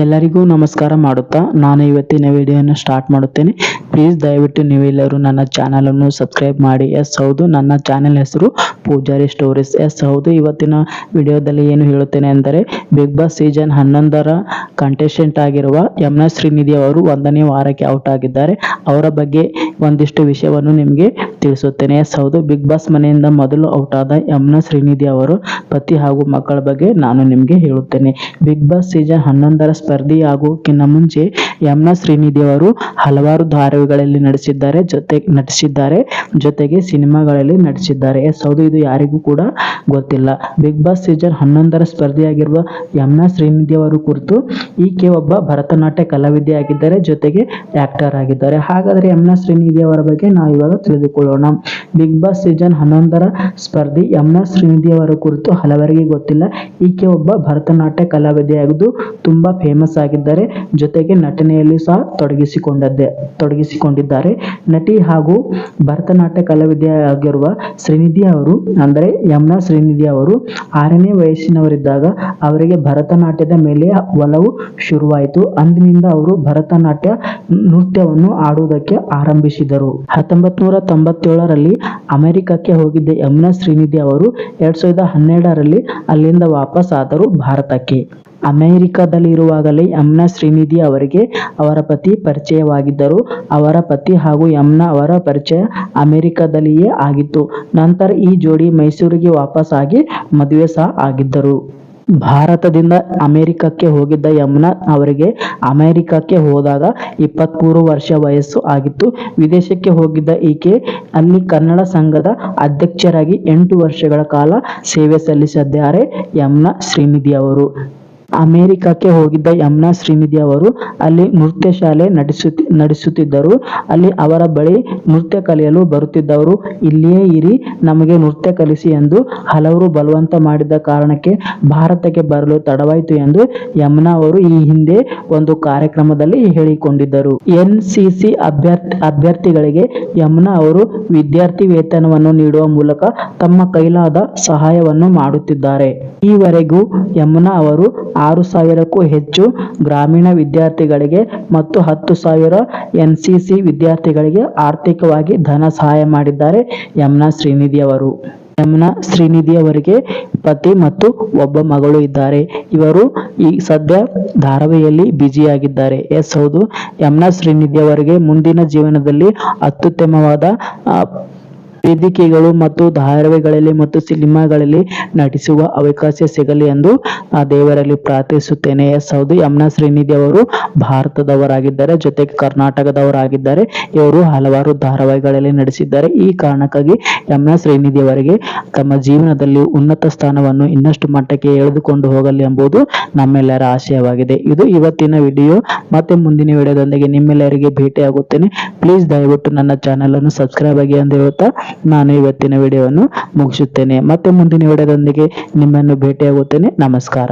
ಎಲ್ಲರಿಗೂ ನಮಸ್ಕಾರ ಮಾಡುತ್ತಾ ನಾನು ಇವತ್ತಿನ ವಿಡಿಯೋನ ಸ್ಟಾರ್ಟ್ ಮಾಡುತ್ತೇನೆ. ಪ್ಲೀಸ್ ದಯವಿಟ್ಟು ನೀವೆಲ್ಲರೂ ನನ್ನ ಚಾನಲನ್ನು ಸಬ್ಸ್ಕ್ರೈಬ್ ಮಾಡಿ. ಎಸ್ ಹೌದು, ನನ್ನ ಚಾನೆಲ್ ಹೆಸರು ಪೂಜಾರಿ ಸ್ಟೋರೀಸ್ ಎಸ್ ಹೌದು, ಇವತ್ತಿನ ವಿಡಿಯೋದಲ್ಲಿ ಏನು ಹೇಳುತ್ತೇನೆ ಅಂದರೆ ಬಿಗ್ ಬಾಸ್ ಸೀಸನ್ ಹನ್ನೊಂದರ ಕಂಟೆಸ್ಟೆಂಟ್ ಆಗಿರುವ ಯಮುನಾ ಶ್ರೀನಿಧಿ ಅವರು ಒಂದನೇ ವಾರಕ್ಕೆ ಔಟ್ ಆಗಿದ್ದಾರೆ. ಅವರ ಬಗ್ಗೆ ಒಂದಿಷ್ಟು ವಿಷಯವನ್ನು ನಿಮಗೆ ತಿಳಿಸುತ್ತೇನೆ. ಎಸ್ ಹೌದು, ಬಿಗ್ ಬಾಸ್ ಮನೆಯಿಂದ ಮೊದಲು ಔಟ್ ಆದ ಯಮುನಾ ಶ್ರೀನಿಧಿ ಅವರು ಪತಿ ಹಾಗೂ ಮಕ್ಕಳ ಬಗ್ಗೆ ನಾನು ನಿಮಗೆ ಹೇಳುತ್ತೇನೆ. ಬಿಗ್ ಬಾಸ್ ಸೀಸನ್ ಹನ್ನೊಂದರ ಸ್ಪರ್ಧಿ ಆಗೋಕ್ಕಿಂತ ಮುಂಚೆ ಯಮುನಾ ಶ್ರೀನಿಧಿ ಅವರು ಹಲವಾರು ಧಾರಾವಾಹಿಗಳಲ್ಲಿ ನಟಿಸಿದ್ದಾರೆ, ಜೊತೆ ನಟಿಸಿದ್ದಾರೆ, ಜೊತೆಗೆ ಸಿನಿಮಾಗಳಲ್ಲಿ ನಟಿಸಿದ್ದಾರೆ. ಎಸ್, ಹೌದು, ಇದು ಯಾರಿಗೂ ಕೂಡ ಗೊತ್ತಿಲ್ಲ. ಬಿಗ್ ಬಾಸ್ ಸೀಸನ್ ಹನ್ನೊಂದರ ಸ್ಪರ್ಧಿಯಾಗಿರುವ ಯಮುನಾ ಶ್ರೀನಿಧಿ ಅವರು ಕುರಿತು ಈಕೆ ಒಬ್ಬ ಭರತನಾಟ್ಯ ಕಲಾವಿದೆ ಆಗಿದ್ದಾರೆ ಜೊತೆಗೆ ಆಕ್ಟರ್ ಆಗಿದ್ದಾರೆ. ಹಾಗಾದರೆ ಯಮುನಾ ಶ್ರೀನಿಧಿ ಅವರ ಬಗ್ಗೆ ನಾವು ಇವಾಗ ತಿಳಿದುಕೊಳ್ಳೋಣ. ಬಿಗ್ ಬಾಸ್ ಸೀಸನ್ ಹನ್ನೊಂದರ ಸ್ಪರ್ಧಿ ಯಮುನಾ ಶ್ರೀನಿಧಿ ಅವರ ಕುರಿತು ಹಲವರಿಗೆ ಗೊತ್ತಿಲ್ಲ. ಈಕೆ ಒಬ್ಬ ಭರತನಾಟ್ಯ ಕಲಾವಿದೆಯಾಗಿದ್ದು ತುಂಬಾ ಫೇಮಸ್ ಆಗಿದ್ದಾರೆ ಜೊತೆಗೆ ನಟನೆಯಲ್ಲಿ ಸಹ ತೊಡಗಿಸಿಕೊಂಡದ್ದೆ, ತೊಡಗಿಸಿಕೊಂಡಿದ್ದಾರೆ. ನಟಿ ಹಾಗೂ ಭರತನಾಟ್ಯ ಕಲಾವಿದೆಯಾಗಿರುವ ಶ್ರೀನಿಧಿ ಅವರು, ಅಂದರೆ ಯಮುನಾ ಶ್ರೀನಿಧಿ ಅವರು ಆರನೇ ವಯಸ್ಸಿನವರಿದ್ದಾಗ ಅವರಿಗೆ ಭರತನಾಟ್ಯದ ಮೇಲೆ ಒಲವು ಶುರುವಾಯಿತು. ಅಂದಿನಿಂದ ಅವರು ಭರತನಾಟ್ಯ ನೃತ್ಯವನ್ನು ಆಡುವುದಕ್ಕೆ ಆರಂಭಿಸಿದರು. ಹತ್ತೊಂಬತ್ತು ನೂರ ತೊಂಬತ್ತೇಳರಲ್ಲಿ ಅಮೆರಿಕಕ್ಕೆ ಹೋಗಿದ್ದ ಯಮುನಾ ಶ್ರೀನಿಧಿ ಅವರು ಎರಡ್ ಸಾವಿರದ ಹನ್ನೆರಡರಲ್ಲಿ ಅಲ್ಲಿಂದ ವಾಪಸ್ ಆದರು ಭಾರತಕ್ಕೆ. ಅಮೆರಿಕದಲ್ಲಿರುವಾಗಲೇ ಯಮುನಾ ಶ್ರೀನಿಧಿ ಅವರಿಗೆ ಅವರ ಪತಿ ಪರಿಚಯವಾಗಿದ್ದರು. ಅವರ ಪತಿ ಹಾಗೂ ಯಮುನಾ ಅವರ ಪರಿಚಯ ಅಮೆರಿಕದಲ್ಲಿಯೇ ಆಗಿತ್ತು. ನಂತರ ಈ ಜೋಡಿ ಮೈಸೂರಿಗೆ ವಾಪಸ್ ಆಗಿ ಮದುವೆ ಸಹ ಆಗಿದ್ದರು. ಭಾರತದಿಂದ ಅಮೆರಿಕಕ್ಕೆ ಹೋಗಿದ್ದ ಯಮುನಾ ಅವರಿಗೆ ಅಮೆರಿಕಕ್ಕೆ ಹೋದಾಗ ಇಪ್ಪತ್ತ್ಮೂರು ವರ್ಷ ವಯಸ್ಸು ಆಗಿತ್ತು. ವಿದೇಶಕ್ಕೆ ಹೋಗಿದ್ದ ಈಕೆ ಅಲ್ಲಿ ಕನ್ನಡ ಸಂಘದ ಅಧ್ಯಕ್ಷರಾಗಿ ಎಂಟು ವರ್ಷಗಳ ಕಾಲ ಸೇವೆ ಸಲ್ಲಿಸಿದ್ದಾರೆ. ಯಮುನಾ ಶ್ರೀನಿಧಿ ಅವರು. ಅಮೆರಿಕಕ್ಕೆ ಹೋಗಿದ್ದ ಯಮುನಾ ಶ್ರೀನಿಧಿ ಅವರು ಅಲ್ಲಿ ನೃತ್ಯ ಶಾಲೆ ನಡೆಸುತ್ತಿ, ನಡೆಸುತ್ತಿದ್ದರು. ಅಲ್ಲಿ ಅವರ ಬಳಿ ನೃತ್ಯ ಕಲಿಯಲು ಬರುತ್ತಿದ್ದವರು, ಇಲ್ಲಿಯೇ ಇರಿ, ನಮಗೆ ನೃತ್ಯ ಕಲಿಸಿ ಎಂದು ಹಲವರು ಬಲವಂತ ಮಾಡಿದ ಕಾರಣಕ್ಕೆ ಭಾರತಕ್ಕೆ ಬರಲು ತಡವಾಯಿತು ಎಂದು ಯಮುನಾ ಅವರು ಈ ಹಿಂದೆ ಒಂದು ಕಾರ್ಯಕ್ರಮದಲ್ಲಿ ಹೇಳಿಕೊಂಡಿದ್ದರು. ಎನ್ ಸಿ ಅಭ್ಯರ್ಥಿ, ಅಭ್ಯರ್ಥಿಗಳಿಗೆ ಯಮುನಾ ಅವರು ವಿದ್ಯಾರ್ಥಿ ವೇತನವನ್ನು ನೀಡುವ ಮೂಲಕ ತಮ್ಮ ಕೈಲಾದ ಸಹಾಯವನ್ನು ಮಾಡುತ್ತಿದ್ದಾರೆ. ಈವರೆಗೂ ಯಮುನಾ ಅವರು ಆರು ಸಾವಿರಕ್ಕೂ ಹೆಚ್ಚು ಗ್ರಾಮೀಣ ವಿದ್ಯಾರ್ಥಿಗಳಿಗೆ ಮತ್ತು ಹತ್ತು ಸಾವಿರ ಎನ್ ಸಿ ವಿದ್ಯಾರ್ಥಿಗಳಿಗೆ ಆರ್ಥಿಕವಾಗಿ ಧನ ಸಹಾಯ ಮಾಡಿದ್ದಾರೆ ಯಮುನಾ ಶ್ರೀನಿಧಿ ಅವರು. ಯಮುನಾ ಶ್ರೀನಿಧಿ ಅವರಿಗೆ ಪತಿ ಮತ್ತು ಒಬ್ಬ ಮಗಳು ಇದ್ದಾರೆ. ಇವರು ಈ ಸದ್ಯ ಧಾರಾವಿಯಲ್ಲಿ ಬ್ಯುಸಿಯಾಗಿದ್ದಾರೆ. ಎಸ್ ಹೌದು, ಯಮುನಾ ಶ್ರೀನಿಧಿ ಅವರಿಗೆ ಮುಂದಿನ ಜೀವನದಲ್ಲಿ ಅತ್ಯುತ್ತಮವಾದ ವೇದಿಕೆಗಳು ಮತ್ತು ಧಾರಾವಾಹಿಗಳಲ್ಲಿ ಮತ್ತು ಸಿನಿಮಾಗಳಲ್ಲಿ ನಟಿಸುವ ಅವಕಾಶ ಸಿಗಲಿ ಎಂದು ಆ ದೇವರಲ್ಲಿ ಪ್ರಾರ್ಥಿಸುತ್ತೇನೆ. ಎಸ್ ಹೌದು, ಯಮುನಾ ಶ್ರೀನಿಧಿ ಅವರು ಭಾರತದವರಾಗಿದ್ದಾರೆ, ಜೊತೆಗೆ ಕರ್ನಾಟಕದವರಾಗಿದ್ದಾರೆ. ಇವರು ಹಲವಾರು ಧಾರಾವಾಹಿಗಳಲ್ಲಿ ನಡೆಸಿದ್ದಾರೆ ಈ ಕಾರಣಕ್ಕಾಗಿ ಯಮುನಾ ಶ್ರೀನಿಧಿ ಅವರಿಗೆ ತಮ್ಮ ಜೀವನದಲ್ಲಿ ಉನ್ನತ ಸ್ಥಾನವನ್ನು ಇನ್ನಷ್ಟು ಮಟ್ಟಕ್ಕೆ ಎಳೆದುಕೊಂಡು ಹೋಗಲಿ ಎಂಬುದು ನಮ್ಮೆಲ್ಲರ ಆಶಯವಾಗಿದೆ. ಇದು ಇವತ್ತಿನ ವಿಡಿಯೋ. ಮತ್ತೆ ಮುಂದಿನ ವಿಡಿಯೋದೊಂದಿಗೆ ನಿಮ್ಮೆಲ್ಲರಿಗೆ ಭೇಟಿಯಾಗುತ್ತೇನೆ. ಪ್ಲೀಸ್ ದಯವಿಟ್ಟು ನನ್ನ ಚಾನಲ್ ಅನ್ನು ಸಬ್ಸ್ಕ್ರೈಬ್ ಆಗಿ ಎಂದು ಹೇಳುತ್ತಾ ನಾನು ಇವತ್ತಿನ ವಿಡಿಯೋವನ್ನು ಮುಗಿಸುತ್ತೇನೆ. ಮತ್ತೆ ಮುಂದಿನ ವಿಡಿಯೋದೊಂದಿಗೆ ನಿಮ್ಮನ್ನು ಭೇಟಿಯಾಗುತ್ತೇನೆ. ನಮಸ್ಕಾರ.